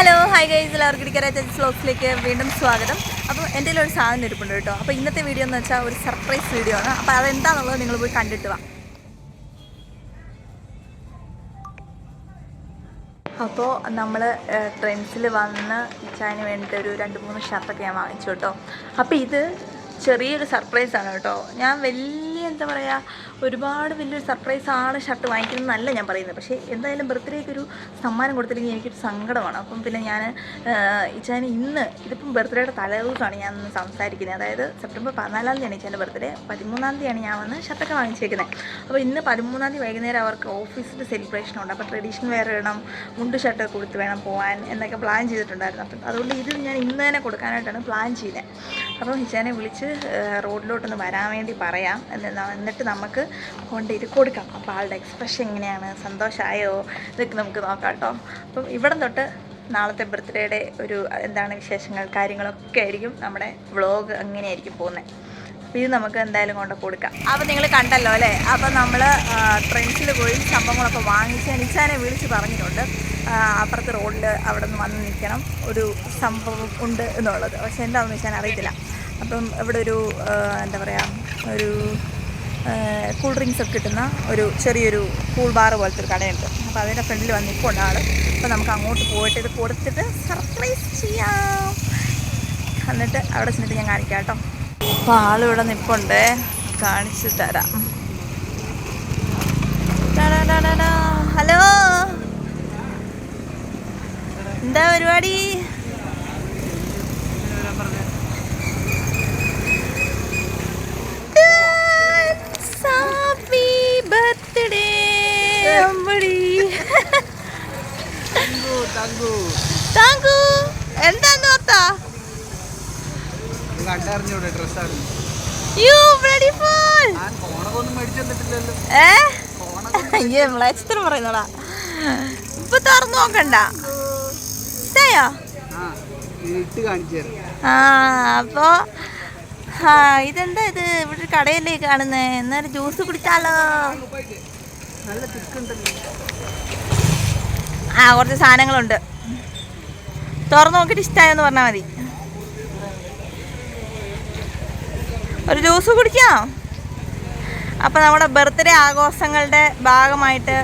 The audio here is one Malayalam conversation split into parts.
ഹലോ ഹായ് ഗൈസ് എല്ലാവർക്കും ഇടിക്കര വ്ലോഗ്സിലേക്ക് വീണ്ടും സ്വാഗതം. അപ്പോൾ എന്റെ ഒരു സാധനം ഇരിപ്പുണ്ട് കേട്ടോ. അപ്പോൾ ഇന്നത്തെ വീഡിയോ എന്ന് വെച്ചാൽ ഒരു സർപ്രൈസ് വീഡിയോ ആണ്. അപ്പോൾ അതെന്താണെന്നുള്ളത് നിങ്ങൾ പോയി കണ്ടിട്ട് വാ. അപ്പോൾ നമ്മൾ ട്രെൻഡ്സിൽ വന്ന് ഇച്ചാന് വേണ്ടിയിട്ട് ഒരു രണ്ട് മൂന്ന് ഷർട്ടൊക്കെ ഞാൻ വാങ്ങിച്ചു കേട്ടോ. അപ്പോൾ ഇത് ചെറിയൊരു സർപ്രൈസ് ആണ് കേട്ടോ. ഞാൻ വലിയ എന്താ പറയുക ഒരുപാട് വലിയൊരു സർപ്രൈസ് ആണ് ഷർട്ട് വാങ്ങിക്കുന്നതല്ല ഞാൻ പറയുന്നത്. പക്ഷേ എന്തായാലും ബർത്ത്ഡേക്ക് ഒരു സമ്മാനം കൊടുത്തില്ലെങ്കിൽ എനിക്കൊരു സങ്കടമാണ്. അപ്പം പിന്നെ ഞാൻ ഇച്ചാൻ ഇന്ന് ഇതിപ്പം ബർത്ത്ഡേയുടെ തലേദിവസമാണ് ഞാൻ സംസാരിക്കുന്നത്. അതായത് സെപ്റ്റംബർ പതിനാലാം തീയതിയാണ് ഇച്ചാന്റെ ബർത്ത്ഡേ പതിമൂന്നാം തീയതിയാണ് ഞാൻ വന്ന് ഷർട്ടൊക്കെ വാങ്ങിച്ചേക്കുന്നത് അപ്പോൾ ഇന്ന് പതിമൂന്നാം തീയതി വൈകുന്നേരം അവർക്ക് ഓഫീസിൽ സെലിബ്രേഷൻ ഉണ്ട്. അപ്പോൾ ട്രഡീഷണൽ വെയർ വേണം മുണ്ട് ഷർട്ട് കൊടുത്ത് വേണം പോകാൻ എന്നൊക്കെ പ്ലാൻ ചെയ്തിട്ടുണ്ടായിരുന്നു. അപ്പം അതുകൊണ്ട് ഇത് ഞാൻ ഇന്ന് തന്നെ കൊടുക്കാനായിട്ടാണ് പ്ലാൻ ചെയ്തത് അപ്പം ഇച്ചാനെ വിളിച്ച് റോഡിലോട്ടൊന്ന് വരാൻ വേണ്ടി പറയാം. എന്ന് എന്നിട്ട് നമുക്ക് കൊണ്ട് ഇത് കൊടുക്കാം. അപ്പോൾ ആളുടെ എക്സ്പ്രഷൻ എങ്ങനെയാണ്? സന്തോഷമായോ ഇതൊക്കെ നമുക്ക് നോക്കാം കേട്ടോ അപ്പം ഇവിടെ തൊട്ട് നാളത്തെ ബർത്ത്ഡേയുടെ ഒരു എന്താണ് വിശേഷങ്ങൾ കാര്യങ്ങളൊക്കെ ആയിരിക്കും നമ്മുടെ വ്ളോഗ് അങ്ങനെയായിരിക്കും പോകുന്നത് അപ്പോൾ ഇത് നമുക്ക് എന്തായാലും കൊണ്ട് കൊടുക്കാം. അപ്പോൾ നിങ്ങൾ കണ്ടല്ലോ അല്ലേ? അപ്പോൾ നമ്മൾ ട്രെൻസിൽ പോയി സംഭവങ്ങളൊക്കെ വാങ്ങിച്ച് നിച്ചാനെ വിളിച്ച് പറഞ്ഞിട്ടുണ്ട്. അപ്പുറത്തെ റോഡിൽ അവിടെ നിന്ന് വന്ന് നിൽക്കണം. ഒരു സംഭവം ഉണ്ട് എന്നുള്ളത്. പക്ഷേ എന്താണെന്ന് വെച്ചാൽ അറിയത്തില്ല. അപ്പം ഇവിടെ ഒരു എന്താ പറയുക ഒരു കൂൾ ഡ്രിങ്ക്സ് ഒക്കെ കിട്ടുന്ന ഒരു ചെറിയൊരു കൂൾ ബാർ പോലത്തെ ഒരു കടയുണ്ട്. അപ്പോൾ അതിന്റെ ഫ്രണ്ടിൽ വന്ന് നിൽപ്പുണ്ട് ആൾ അപ്പോൾ നമുക്ക് അങ്ങോട്ട് പോയിട്ട് ഇത് കൊടുത്തിട്ട് സർപ്രൈസ് ചെയ്യാം. എന്നിട്ട് അവിടെ ചെന്നിട്ട് ഞാൻ കാണിക്കാം കേട്ടോ. അപ്പോൾ ആളിവിടെ നിൽപ്പുണ്ട്. കാണിച്ചു തരാം. ഹലോ? എന്താ പരിപാടി? താങ്കു എന്താന്ന് ഓർത്താ യു ബ്ലഡി ഫുൾ ഏ? അയ്യേ പറയുന്നടാ. ഇപ്പൊ തുറന്നു നോക്കണ്ട. ഇഷ്ടായോ? ആ അപ്പോ ആ ഇതെന്താ ഇത്? ഇവിടെ ഒരു കടയല്ലേ കാണുന്നേ. എന്നാലും ജ്യൂസ് കുടിച്ചാലോ? നല്ല തിക്കുണ്ടല്ലോ. ആ കുറച്ച് സാധനങ്ങളുണ്ട്. തുറന്നു നോക്കിയിട്ട് ഇഷ്ടമായെന്ന് പറഞ്ഞാൽ മതി. ഒരു ജ്യൂസ് കുടിക്കാം? അപ്പൊ നമ്മുടെ ബർത്ത്ഡേ ആഘോഷങ്ങളുടെ ഭാഗമായിട്ട്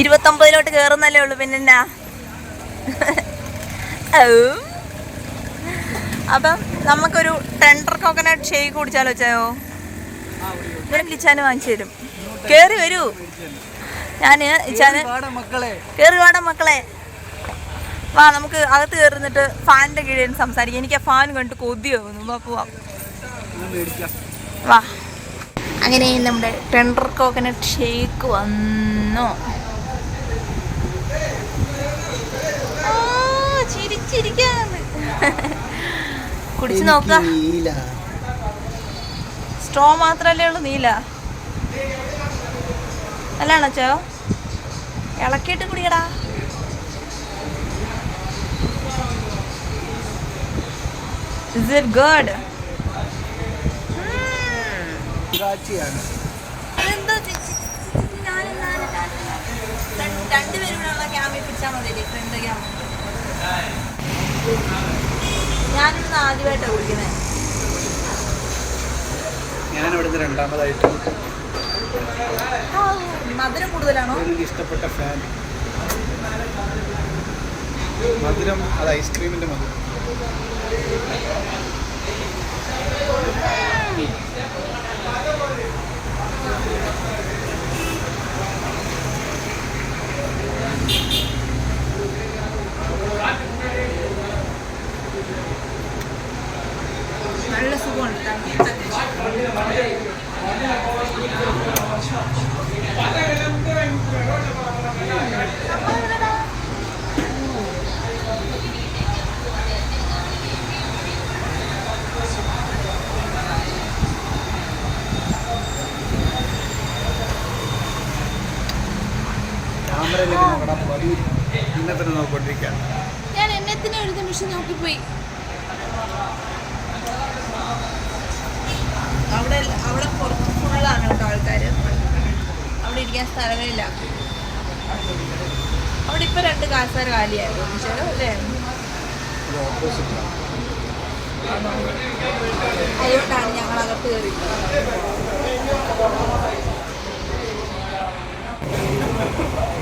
ഇരുപത്തൊമ്പതിലോട്ട് കയറുന്നല്ലേ ഉള്ളൂ പിന്നെന്നാ. അപ്പം നമുക്കൊരു ടെൻഡർ കോക്കനട്ട് ഷേക്ക് കുടിച്ചാലോ ചായോ? നിനക്ക് ഇച്ചാന് വാങ്ങിച്ചു തരും. കേറി വരൂ. ഞാൻ ഇച്ചാന് മക്കളെ. കേറി വാടാ മക്കളെ. വാ നമുക്ക് അകത്ത് കയറുന്നിട്ട് ഫാനിന്റെ കീഴിൽ സംസാരിക്കാം. എനിക്ക് ആ ഫാൻ കണ്ടിട്ട് കൊതിയാവുന്നു വാ പോവാം. വാ. അങ്ങനെ നമ്മുടെ ടെൻഡർ കോക്കനട്ട് ഷേക്ക് വന്നു ആ, കുടിച്ചു നോക്ക. സ്ട്രോ മാത്രല്ലേ ഉള്ളു നീല. അല്ലാണോ ചോ ഇളക്കിയിട്ട് കുടിക്കടാ കാച്ചിയാണ്. രണ്ട് രണ്ടുപേരും കൂടെ ഉള്ള ക്യാമിൽ പിടിച്ചാൽ മതി ഫ്രണ്ട് ക്യാമ ഞാനിന്ന് ആദ്യമായിട്ടാണ് കുടിക്കുന്നത് ഞാൻ ഇവിടുന്ന് രണ്ടാമതായിട്ട് മധുരം കൂടുതലാണോ? എനിക്ക് ഇഷ്ടപ്പെട്ട ഫാൻ മധുരം അത് ഐസ്ക്രീമിന്റെ മധുരം. നല്ല സുഖമാണ്. ക്യാമറയിലേക്ക് നോക്കണം പതി ഇന്നെ തന്നെ നോക്കൊണ്ടിരിക്കാം ഞാൻ എന്നെ തന്നെ ഒരു നിമിഷം നോക്കിപ്പോയി അവിടെ പുറത്തുള്ളതാണ് പുറത്ത് ഫുള്ളാണ് കേട്ടോ ആൾക്കാർ അവിടെ ഇരിക്കാൻ സ്ഥലമേ ഇല്ല അവിടെ ഇപ്പൊ രണ്ട് കാസാർ കാലിയായിരുന്നു. പക്ഷേ അല്ലേ? അതുകൊണ്ടാണ് ഞങ്ങൾ അകത്ത് കയറിയത് Happy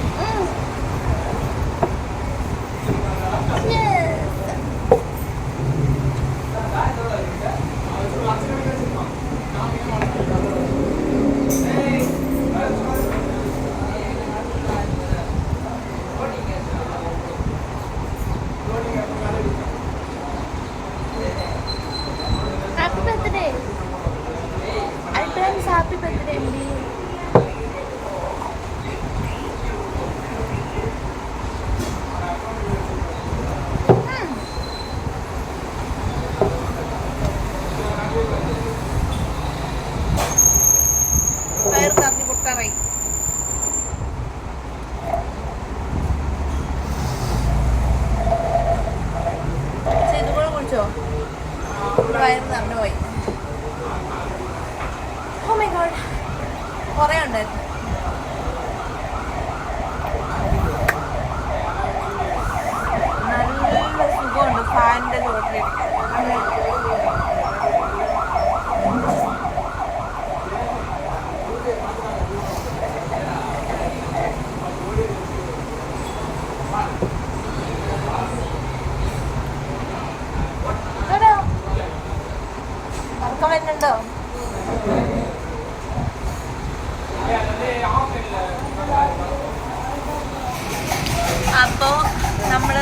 കുറേ ഉണ്ടായിരുന്നു. നല്ല സുഖമുണ്ട് ഫാനിന്റെ ഉറക്കം വരുന്നുണ്ടോ? അപ്പോൾ നമ്മൾ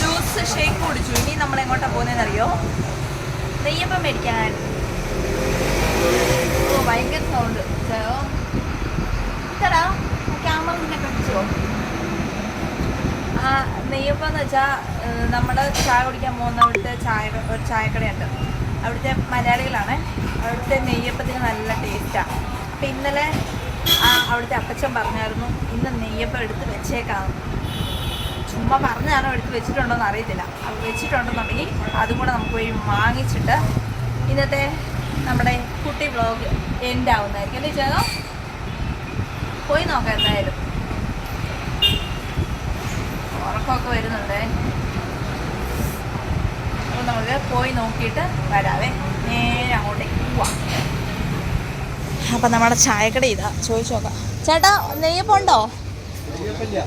ജ്യൂസ് ഷേക്ക് കുടിച്ചു. ഇനി നമ്മൾ എങ്ങോട്ടാണ് പോകുന്നതെന്ന് അറിയോ നെയ്യപ്പം മേടിക്കാൻ. ഓ ഭയങ്കര സൗണ്ട് തരാ ക്യാമറ നിന്നെ കഴിച്ചോ ആ നെയ്യപ്പം എന്ന് വെച്ചാൽ നമ്മൾ ചായ കുടിക്കാൻ പോകുന്ന അവിടുത്തെ ചായ ഒരു ചായക്കടയുണ്ട്. അവിടുത്തെ മലയാളികളാണ്. അവിടുത്തെ നെയ്യപ്പത്തിന് നല്ല ടേസ്റ്റാണ് അപ്പം ഇന്നലെ അവിടുത്തെ അപ്പച്ചൻ പറഞ്ഞായിരുന്നു ഇന്ന് നെയ്യപ്പം എടുത്ത് വെച്ചേക്കാം ചുമ്മാ പറഞ്ഞാണോ എടുത്ത് വെച്ചിട്ടുണ്ടോ എന്ന് അറിയത്തില്ല. അത് വെച്ചിട്ടുണ്ടെന്നുണ്ടെങ്കിൽ അതും കൂടെ നമുക്ക് പോയി വാങ്ങിച്ചിട്ട് ഇന്നത്തെ നമ്മുടെ കുട്ടി വ്ളോഗ് എൻഡ് ആവുന്നതായിരിക്കും. എന്താ വെച്ചാൽ പോയി നോക്കാം എന്തായാലും. ഉറക്കമൊക്കെ വരുന്നുണ്ട്. അപ്പോൾ നമുക്ക് പോയി നോക്കിയിട്ട് വരാവേ. നേരെ അങ്ങോട്ടേക്ക് പോവാം. അപ്പം നമ്മുടെ ചായക്കട ഇതാ. ചോദിച്ചു നോക്കാം. ചേട്ടാ നെയ്യപ്പം ഉണ്ടോ നെയ്യപ്പല്ല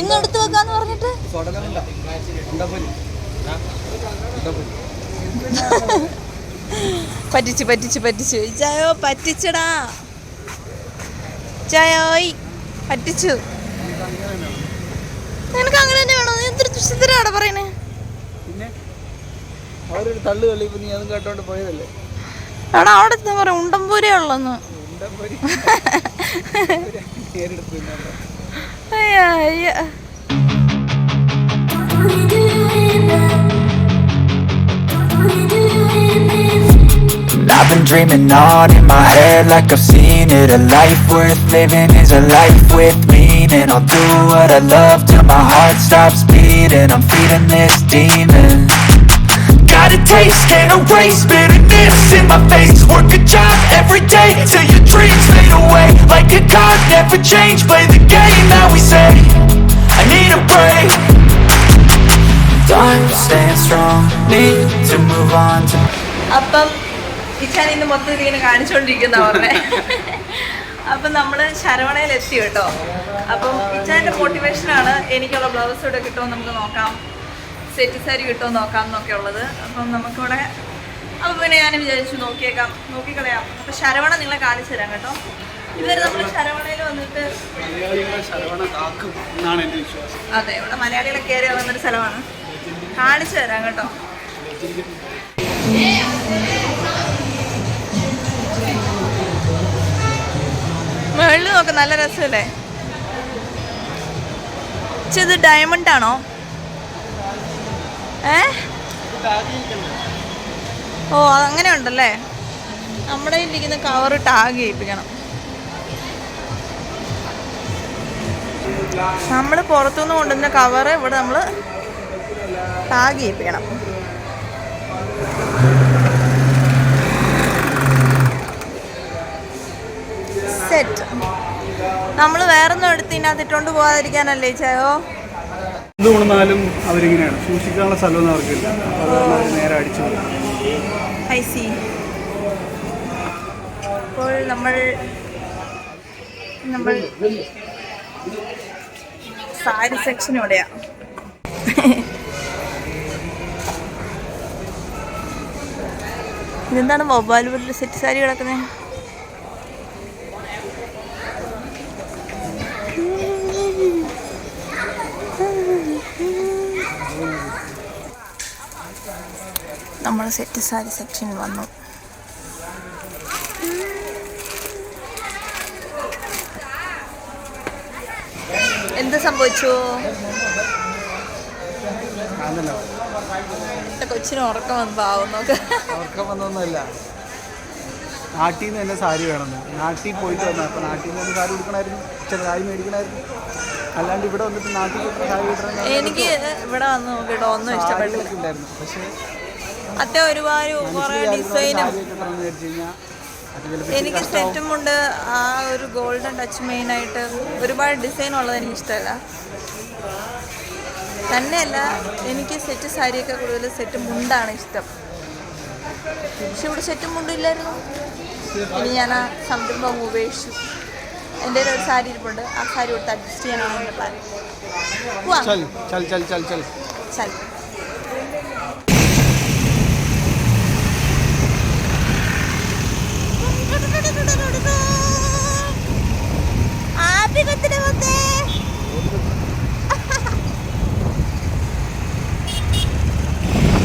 ഇന്ന് എടുത്തു വെക്കാന്ന് പറഞ്ഞിട്ട്? പറ്റിച്ചു പറ്റിച്ചു പറ്റിച്ച്. ചായോ പറ്റിച്ചടാ. ചായോയ് പറ്റിച്ചു. നിനക്ക് അങ്ങനെ തന്നെ വേണോ? എന്തൊരു വിശുദ്ധരാണ് പറയണേ? പിന്നെ അവരൊരു തള്ളു കളി നീ അതും കേട്ടോണ്ട് പോയതല്ലേ? എടാ അവിടെ എന്താ പറയാ ഉണ്ടംപൂരേ ഉള്ളെന്ന് അയ്യ അയ്യ I've been dreaming on in my head like I've seen it A life worth living is a life with meaning I'll do what I love till my heart stops beating I'm feeding this demon Got a taste, can't erase bitterness in my face Work a job every day till your dreams fade away Like a card, never change, play the game that we say I need a break Time staying strong, need to move on to അപ്പം അപ്പം നമ്മൾ ശരവണയിൽ എത്തി കേട്ടോ അപ്പം ഇച്ചാന്റെ മോട്ടിവേഷനാണ് എനിക്കുള്ള ബ്ലൗസ് ഇവിടെ കിട്ടുമോ നമുക്ക് നോക്കാം സെറ്റ് സാരി കിട്ടുമോ നോക്കാം എന്നൊക്കെ ഉള്ളത്. അപ്പം നമുക്കിവിടെ അപ്പോൾ പിന്നെ ഞാൻ വിചാരിച്ചു നോക്കിയേക്കാം. നോക്കിക്കളയാം. അപ്പം ശരവണ നിങ്ങളെ കാണിച്ചു തരാം കേട്ടോ. ഇതുവരെ നമ്മൾ ശരവണയിൽ വന്നിട്ട് അതെ ഇവിടെ മലയാളികളെ കയറി വന്നൊരു സ്ഥലമാണ്. കാണിച്ചു തരാം കേട്ടോ. മുകളിൽ നോക്ക് നല്ല രസമല്ലേ? ഇത് ഡയമണ്ട് ആണോ? ഓ അങ്ങനെ ഉണ്ടല്ലേ? നമ്മുടെ ഇരിക്കുന്ന കവർ ടാഗ് ചെയ്യിപ്പിക്കണം നമ്മൾ പുറത്തുനിന്ന് കൊണ്ടുവന്ന കവർ ഇവിടെ നമ്മൾ ടാഗ് ചെയ്യിപ്പിക്കണം സെറ്റ് നമ്മൾ വേറൊന്നും എടുത്ത് ഇതിനകത്ത് ഇട്ടുകൊണ്ട് പോകാതിരിക്കാനല്ലേ ചായോ? എന്ത് കൊണ്ടാലും അവരിങ്ങനെയാണ്. സൂക്ഷിക്കാനുള്ള സ്ഥലമൊന്നും അവർക്കില്ല. നേരെ അടിച്ചു നമ്മൾ നമ്മൾ സാരി സെക്ഷനോടെയാ ഇതെന്താണ് മൊബൈൽ വീട്ടിൽ സെറ്റ് സാരി കിടക്കുന്നത് നമ്മൾ സെറ്റ് സാരി സെക്ഷൻ വന്നു. എന്ത് സംഭവിച്ചു? കൊച്ചിന് ഉറക്കം വന്ന് പാവം നോക്ക് അവർക്ക് വന്നൊന്നുമല്ല. നാട്ടിൽ നിന്ന് തന്നെ സാരി വേണമെന്ന്. നാട്ടിൽ പോയിട്ട് വന്നു അപ്പോൾ നാട്ടിൽ നിന്ന് സാരി എടുക്കണമായിരുന്നു ചില സാരി മേടിക്കണമായിരുന്നു. അല്ലാണ്ട് ഇവിടെ വന്നിട്ട് നാട്ടിൽ സാരി കിട്ടണം എനിക്ക് ഇവിടെ വന്ന് നോക്കിട്ടോ ഒന്നും ഇഷ്ടപ്പെട്ടില്ലായിരുന്നു പക്ഷേ അത്യ ഒരുപാട് കുറെ ഡിസൈനും. എനിക്ക് സെറ്റും ഉണ്ട് ആ ഒരു ഗോൾഡൻ ടച്ച് മെയിൻ മെയിനായിട്ട് ഒരുപാട് ഡിസൈൻ ഉള്ളത് എനിക്ക് ഇഷ്ടമല്ല തന്നെയല്ല എനിക്ക് സെറ്റ് സാരിയൊക്കെ കൂടുതൽ സെറ്റ് മുണ്ടാണ് ഇഷ്ടം. പക്ഷെ ഇവിടെ സെറ്റും മുണ്ടില്ലായിരുന്നു. ഇനി ഞാൻ ആ സംരംഭം ഉപേക്ഷിച്ചു. എന്റെ ഒരു സാരി ഇരിപ്പുണ്ട്. ആ സാരി കൊടുത്ത് അഡ്ജസ്റ്റ് ചെയ്യാനാണ് എന്റെ പ്ലാൻ പോവാം. ചൽ ചൽ ചൽ. ചൽ. ആദ്യത്തിന് വന്നേ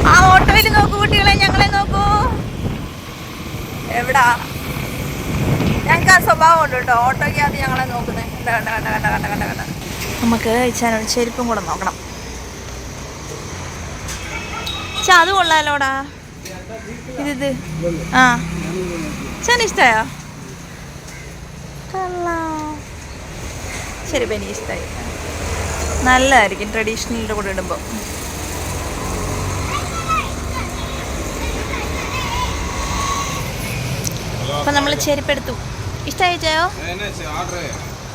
ആ ഓട്ടോയിൽ നോക്കൂ കുട്ടികളെ ഞങ്ങളെ നോക്കൂ. എവിടാ? ഞങ്ങൾക്ക് ആ സ്വഭാവം ഉണ്ട് കേട്ടോ. ഓട്ടോയ്ക്കകത്ത് ഞങ്ങളെ നോക്കുന്നത് കണ്ട കണ്ട കണ്ട കണ്ട കണ്ട കണ്ട നമുക്ക് ഇച്ചാനോട് ചെരുപ്പും കൂടെ നോക്കണം. ചാ അത് കൊള്ളാലോടാ. ഇത് ആ. ചാൻ ഇഷ്ടമായോ ശരി ബനി ഇഷ്ടമായി നല്ലതായിരിക്കും ട്രഡീഷണലിന്റെ കൂടെ ഇടുമ്പോൾ അപ്പം നമ്മൾ ചെരുപ്പെടുത്തു. ഇഷ്ടമായി ചായോ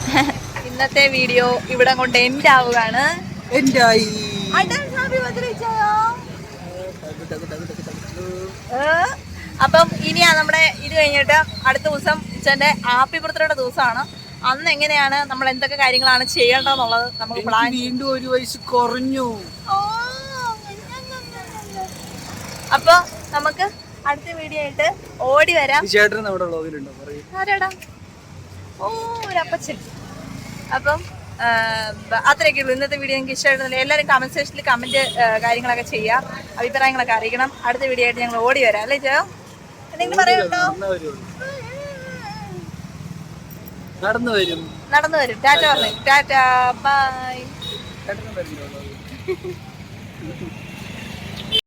ഇന്നത്തെ വീഡിയോ ഇവിടെ കൊണ്ട് എൻഡ് ആവുകയാണ്. ആയി? അപ്പം ഇനിയാ നമ്മുടെ ഇത് കഴിഞ്ഞിട്ട് അടുത്ത ദിവസം ഇച്ചന്റെ ഹാപ്പി ബർത്ത്ഡേയുടെ ദിവസമാണ്. അന്ന് എങ്ങനെയാണ് നമ്മൾ എന്തൊക്കെ കാര്യങ്ങളാണ് ചെയ്യേണ്ടതെന്നുള്ളത് നമുക്ക് പ്ലാൻ വീണ്ടും ഒരു വയസ്സ് കുറഞ്ഞു. അപ്പൊ നമുക്ക് അടുത്ത വീഡിയോ ആയിട്ട് ഓടി വരാം. ചേട്ടൻ നമ്മുടെ വ്ളോഗിലുണ്ടോ ആരാടാ? ഓ ഒരു അപ്പച്ചൻ. അപ്പം അത്രയൊക്കെ ഉള്ളൂ. ഇന്നത്തെ വീഡിയോ എനിക്ക് ഇഷ്ടമായിരുന്നില്ല. എല്ലാവരും കമന്റ് സെക്ഷനിൽ കമന്റ് കാര്യങ്ങളൊക്കെ ചെയ്യാം അഭിപ്രായങ്ങളൊക്കെ അറിയിക്കണം. അടുത്ത വീഡിയോ ആയിട്ട് ഞങ്ങൾ ഓടി വരാം. അല്ലേ ചേട്ടാ എന്തെങ്കിലും പറയുന്നുണ്ടോ? നടന്നു വരും. നടന്നു വരും. ടാറ്റ പറഞ്ഞു. Tata bye.